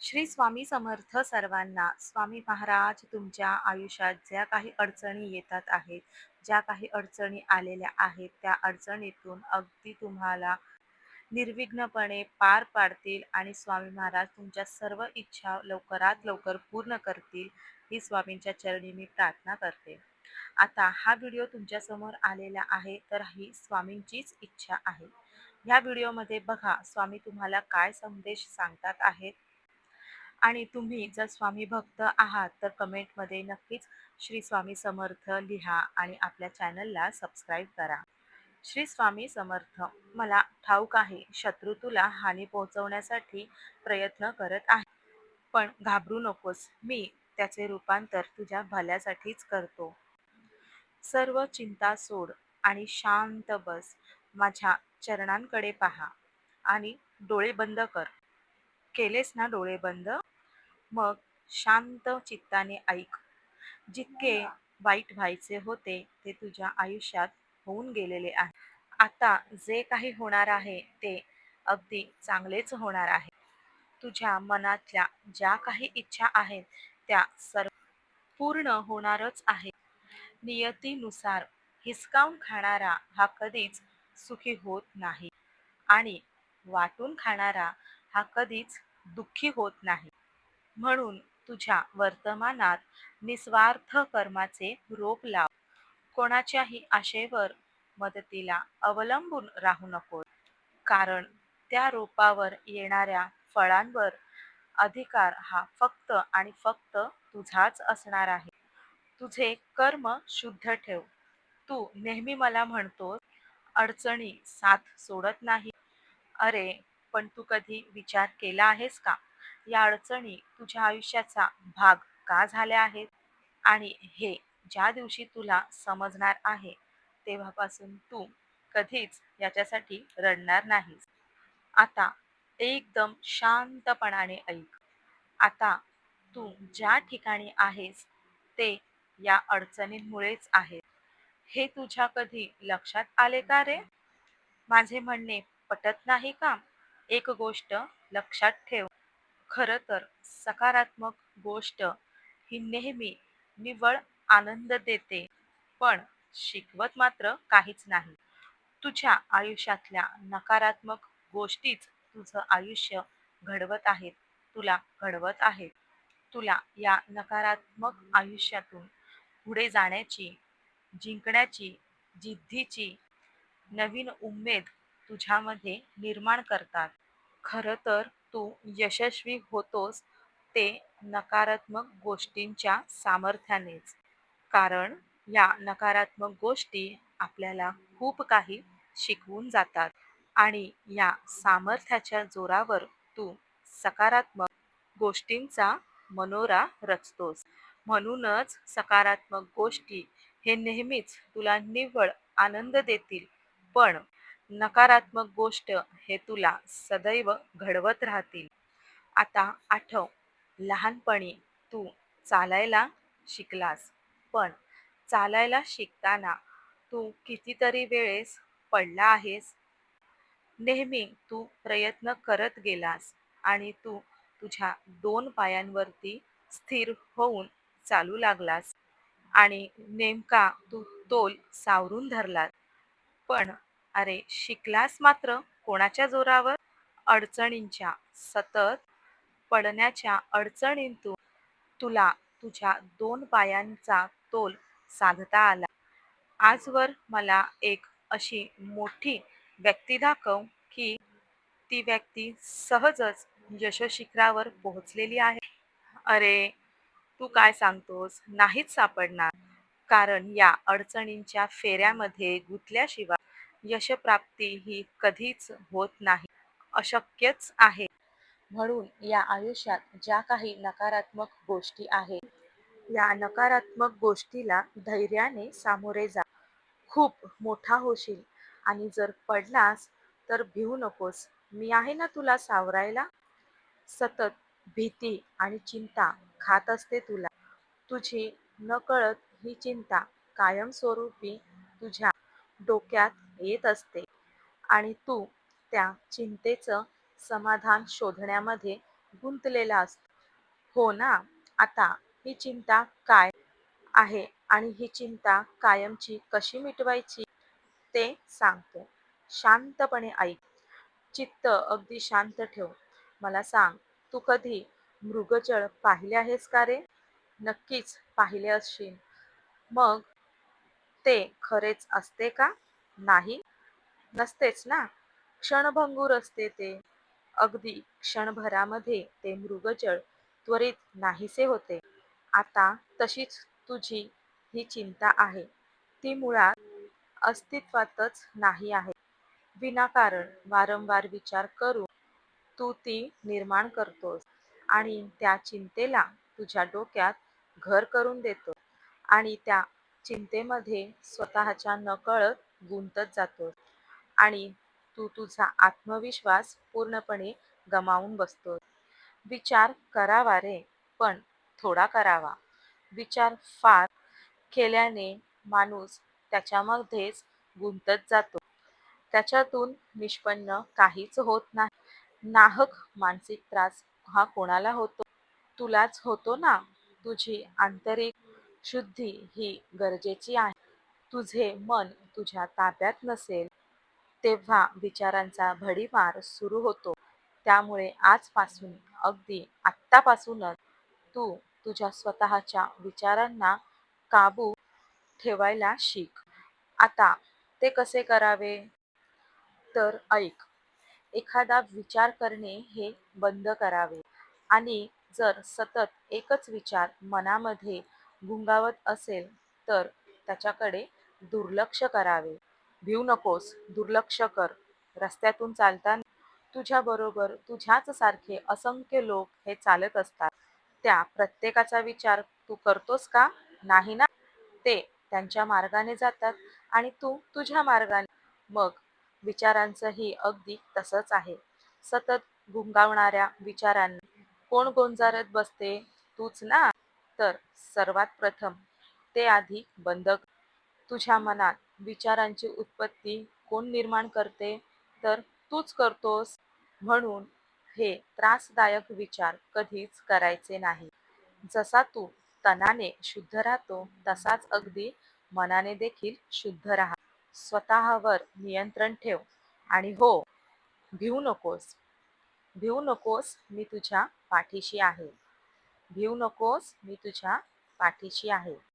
श्री स्वामी समर्थ सर्वांना स्वामी महाराज तुमच्या आयुष्यात ज्या काही अडचणी येतात आहेत ज्या काही अडचणी आलेल्या आहेत त्या अडचणीतून अगदी तुम्हाला निर्विघ्नपणे पार पाडतील आणि स्वामी महाराज तुमच्या सर्व इच्छा लवकरात लवकर पूर्ण करतील ही स्वामींच्या चरणी मी प्रार्थना करते. आता हा व्हिडिओ तुमच्यासमोर आलेला आहे तर ही स्वामींचीच इच्छा आहे. या व्हिडिओमध्ये बघा स्वामी तुम्हाला काय संदेश सांगतात आहेत आणि तुम्ही जर स्वामी भक्त आहात तर कमेंटमध्ये नक्कीच श्री स्वामी समर्थ लिहा आणि आपल्या चॅनलला सबस्क्राईब करा. श्री स्वामी समर्थ मला ठाऊक आहे शत्रू तुला हानी पोहोचवण्यासाठी प्रयत्न करत आहे. पण घाबरू नकोस मी त्याचे रूपांतर तुझ्या भल्यासाठीच करतो. सर्व चिंता सोड आणि शांत बस माझ्या चरणांकडे पहा आणि डोळे बंद कर. केलेस ना डोळे बंद? मग शांत चित्ताने ऐक. जितके वाईट व्हायचे होते ते तुझ्या आयुष्यात होऊन गेलेले आहे. आता जे काही होणार आहे ते अगदी चांगलेच होणार आहे. तुझ्या मनातल्या ज्या काही इच्छा आहेत त्या सर्व पूर्ण होणारच आहे. नियतीनुसार हिसकावून खाणारा हा कधीच सुखी होत नाही. आणि वाटून खाणारा हा कधीच दुःखी होत नाही. म्हणून तुझ्या वर्तमानात निस्वार्थ कर्माचे रोप लाव. कोणाच्याही आशेवर मदतीला अवलंबून राहू नको. कारण त्या रोपावर येणाऱ्या फळांवर अधिकार हा फक्त आणि फक्त तुझाच असणार आहे. तुझे कर्म शुद्ध ठेव. तू नेहमी मला म्हणतोस अडचणी साथ सोडत नाही. अरे पण तू कधी विचार केला आहेस का? या अडचणी तुझ्या आयुष्याचा भाग का झाल्या आहेत? आणि हे ज्या दिवशी तुला समजणार आहे तेव्हापासून तू कधीच याच्यासाठी रडणार नाहीस. आता एकदम शांतपणाने ऐक. आता तू ज्या ठिकाणी आहेस ते या अडचणींमुळेच आहे. हे तुझ्या कधी लक्षात आले का रे? माझे म्हणणे पटत नाही का? एक गोष्ट लक्षात ठेव. खरं तर सकारात्मक गोष्ट ही नेहमी निव्वळ आनंद देते. पण शिकवत मात्र काहीच नाही. तुझ्या आयुष्यातल्या नकारात्मक गोष्टीच तुझं आयुष्य घडवत आहेत. तुला घडवत आहेत. तुला या नकारात्मक आयुष्यातून पुढे जाण्याची जिंकण्याची जिद्दीची नवीन उमेद तुझ्यामध्ये निर्माण करतात. खरं तर तू यशस्वी होतोस ते नकारात्मक गोष्टींच्या सामर्थ्यानेच. कारण या नकारात्मक गोष्टी आपल्याला खूप काही शिकवून जातात आणि या सामर्थ्याच्या जोरावर तू सकारात्मक गोष्टींचा मनोरा रचतोस. म्हणूनच सकारात्मक गोष्टी हे नेहमीच तुला निव्वळ आनंद देतील. पण नकारात्मक गोष्ट हे तुला सदैव घडवत राहतील. आता आठव लहानपणी तू चालायला शिकलास पण चालायला शिकताना तू कितीतरी वेळेस पडला आहेस? नेहमी तू प्रयत्न करत गेलास आणि तू तुझ्या दोन पायांवरती स्थिर होऊन चालू लागलास आणि नेमका तू तोल सावरून धरलास. पण अरे शिकलास मात्र कोणाच्या जोरावर? अडचणींच्या सतत पडण्याच्या अडचणींतून तुला तुझ्या दोन पायांचा तोल साधता आला. आजवर मला एक अशी मोठी व्यक्ती दाखव की ती व्यक्ती सहजच यशशिखरावर पोहोचलेली आहे. अरे तू काय सांगतोस? नाहीच सापडणार. कारण या अडचणींच्या फेऱ्यामध्ये गुंतल्याशिवाय यशप्राप्ती ही कधीच होत नाही अशक्यच आहे. म्हणून या आयुष्यात ज्या काही नकारात्मक गोष्टी आहेत या नकारात्मक गोष्टीला धैर्याने सामोरे जा. खूप मोठा होशील आणि जर पडलास तर भिवू नकोस. मी आहे ना तुला सावरायला? सतत भीती आणि चिंता खात असते तुला. तुझी नकळत ही चिंता कायमस्वरूपी तुझ्या डोक्यात येत असते. आणि तू त्या चिंतेचं समाधान शोधण्यामध्ये गुंतलेला असतो. हो ना? आता ही चिंता काय आहे आणि ही चिंता कायमची कशी मिटवायची? ते सांगतो. शांतपणे ऐक. चित्त अगदी शांत ठेव. मला सांग तू कधी मृगजळ पाहिले आहेस का रे? नक्कीच पाहिले असशील. मग ते खरेच असते का? नाही. नसतेच ना. क्षणभंगूर असते ते. अगदी क्षणभरामध्ये ते मृगजळ त्वरित नाहीसे होते. आता तशीच तुझी ही चिंता आहे. ती मुळात अस्तित्वातच नाही आहे. विनाकारण वारंवार विचार करून तू ती निर्माण करतोस आणि त्या चिंतेला तुझ्या डोक्यात घर करून देतो आणि त्या चिंतेमध्ये स्वतःच्या नकळत गुंतत जातोस आणि तू तुझा आत्मविश्वास पूर्णपणे गमावून बसतोस विचार करावा रे पण थोडा करावा. विचार फार केल्याने माणूस त्याच्यामध्येच गुंतत जातो. त्याच्यातून निष्पन्न काहीच होत नाही. नाहक मानसिक त्रास हा कोणाला होतो? तुलाच होतो ना? तुझी आंतरिक शुद्धी ही गरजेची आहे. तुझे मन तुझ्या ताब्यात नसेल तेव्हा विचारांचा भडीमार सुरू होतो. त्यामुळे आजपासून अगदी आत्तापासूनच तू तुझ्या स्वतःच्या विचारांना काबू ठेवायला शिक. आता ते कसे करावे? तर ऐक एखादा विचार करणे हे बंद करावे. आणि जर सतत एकच विचार मनामध्ये गुंगावत असेल तर त्याच्याकडे दुर्लक्ष करावे. भिऊ नकोस दुर्लक्ष कर. रस्त्यातून चालताना तुझ्या बरोबर तुझ्याच सारखे असंख्य लोक हे चालत असतात. त्या प्रत्येकाचा विचार तू करतोस का? नाही ना? ते त्यांच्या मार्गाने जातात आणि तू तुझ्या मार्गाने. मग विचारांचंही अगदी तसंच आहे. सतत गुंगावणाऱ्या विचारांना कोण गोंजारत बसते? तूच ना? तर सर्वात प्रथम ते आधी बंद तुझ्या मनात विचारांची उत्पत्ती कोण निर्माण करते? तर तूच करतोस. म्हणून हे त्रासदायक विचार कधीच करायचे नाही. जसा तू तनाने शुद्ध राहतो तसाच अगदी मनाने देखील शुद्ध राहा. स्वतःवर नियंत्रण ठेव आणि हो भिवू नकोस. भिवू नकोस मी तुझ्या पाठीशी आहे. भिवू नकोस मी तुझ्या पाठीशी आहे.